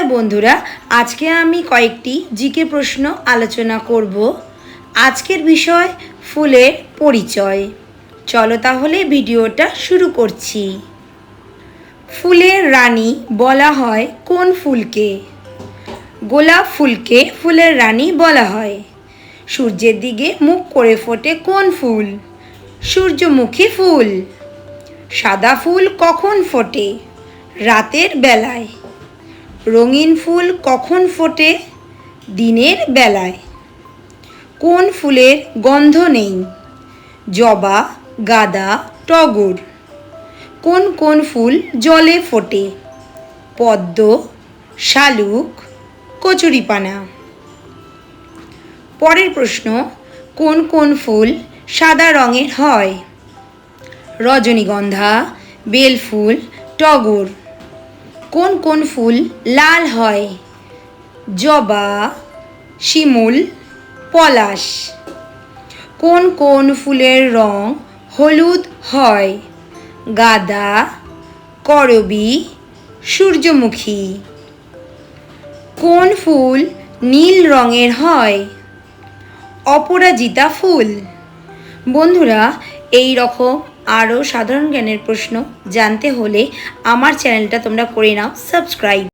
Hello বন্ধুরা, আজকে আমি কয়েকটি জিকে প্রশ্ন আলোচনা করব। আজকের বিষয় ফুলের পরিচয়। চলো তাহলে ভিডিওটা শুরু করছি। ফুলের রানী বলা হয় কোন ফুলকে? গোলাপ ফুলকে ফুলের রানী বলা হয়। সূর্যের দিকে মুখ করে ফোটে কোন ফুল? সূর্যমুখী ফুল। সাদা ফুল কখন ফোটে? রাতের বেলায়। রঙিন ফুল কখন ফোটে? দিনের বেলায়। কোন ফুলের গন্ধ নেই? জবা, গাঁদা, টগর। কোন কোন ফুল জলে ফোটে? পদ্ম, শালুক, কচুরিপানা। পরের প্রশ্ন, কোন কোন ফুল সাদা রঙের হয়? রজনীগন্ধা, বেলফুল, টগর। কোন কোন ফুল লাল হয়? জবা, শিমুল, পলাশ। কোন কোন ফুলের রং হলুদ হয়? গাঁদা, করবি, সূর্যমুখী। কোন ফুল নীল রঙের হয়? অপরাজিতা ফুল। বন্ধুরা, এই রকম আরও সাধারণ জ্ঞানের প্রশ্ন জানতে হলে আমার চ্যানেলটা তোমরা করে নাও সাবস্ক্রাইব।